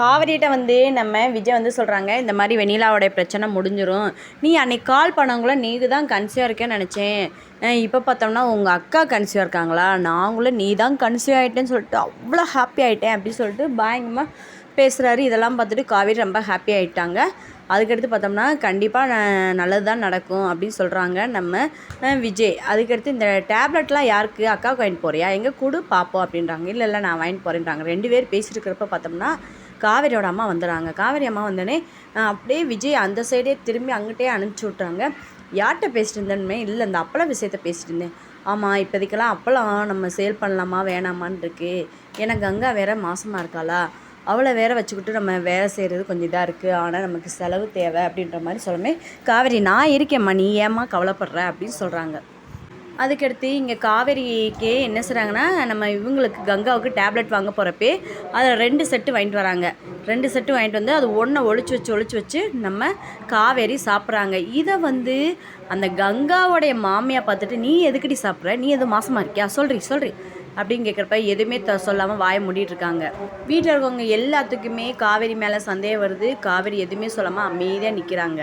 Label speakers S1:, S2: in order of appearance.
S1: காவிரிகிட்ட வந்து நம்ம விஜய் வந்து சொல்கிறாங்க இந்த மாதிரி வெண்ணிலாவோடைய பிரச்சனை முடிஞ்சிடும் நீ அன்னைக்கு கால் பண்ணவங்கள நீ தான் கன்சியாக இருக்கேன்னு நினச்சேன். இப்போ பார்த்தோம்னா உங்கள் அக்கா கன்சியாக இருக்காங்களா? நாங்களும் நீ தான் கன்சிவ் ஆகிட்டேன்னு சொல்லிட்டு அவ்வளோ ஹாப்பி ஆகிட்டேன் அப்படின்னு சொல்லிட்டு பயங்கரமாக பேசுகிறாரு இதெல்லாம் பார்த்துட்டு காவேரி ரொம்ப ஹாப்பி ஆகிட்டாங்க அதுக்கடுத்து பார்த்தோம்னா கண்டிப்பாக நல்லது தான் நடக்கும் அப்படின்னு சொல்கிறாங்க நம்ம விஜய். அதுக்கடுத்து இந்த டேப்லெட்லாம் யாருக்கு? அக்காவுக்கு வாங்கிட்டு போறியா? எங்கே கொடு பார்ப்போம் அப்படின்றாங்க. இல்லை இல்லை நான் வாங்கிட்டு போகிறேன்றாங்க ரெண்டு பேர் பேசியிருக்கிறப்ப இருக்கிறப்ப பார்த்தோம்னா காவேரியோட அம்மா வந்துடுறாங்க காவேரி அம்மா வந்தோடனே அப்படியே விஜய் அந்த சைடே திரும்பி அங்கிட்டே அனுப்பிச்சி விட்றாங்க யார்கிட்ட பேசிட்டு இருந்தேன்னு இல்லை இந்த அப்பளம் விஷயத்த பேசிட்டு இருந்தேன். ஆமாம் இப்போதைக்கெல்லாம் அப்பளம் நம்ம சேல் பண்ணலாமா வேணாமான்னு இருக்கு. ஏன்னா கங்கா வேற மாசமாக இருக்காளா. அவளை வேற வச்சுக்கிட்டு நம்ம வேலை செய்கிறது கொஞ்சம் இதாக இருக்குது ஆனால் நமக்கு செலவு தேவை. அப்படின்ற மாதிரி சொல்லமே காவேரி நான் இருக்கேம்மா. நீ ஏமா கவலைப்படுற? அப்படின்னு சொல்கிறாங்க அதுக்கடுத்து இங்கே காவேரிக்கே என்ன செய்கிறாங்கன்னா நம்ம இவங்களுக்கு கங்காவுக்கு டேப்லெட் வாங்க போகிறப்பே அதில் ரெண்டு செட்டு வாங்கிட்டு வராங்க. ரெண்டு செட்டு வாங்கிட்டு வந்து அது ஒன்றை ஒழிச்சு வச்சு ஒழிச்சு வச்சு நம்ம காவேரி சாப்பிட்றாங்க. இதை வந்து அந்த கங்காவோடைய மாமியாக பார்த்துட்டு நீ எதுக்கடி சாப்பிட்ற? நீ எதுவும் மாசமாக இருக்கியா? சொல்றி சொல்றி. அப்படின்னு கேட்குறப்ப எதுவுமே த சொல்லாமல் வாய மூடிட்டு இருக்காங்க. வீட்டில் இருக்கவங்க எல்லாத்துக்குமே காவேரி மேலே சந்தேகம் வருது. காவேரி எதுவுமே சொல்லாமல் அமைதியாக நிற்கிறாங்க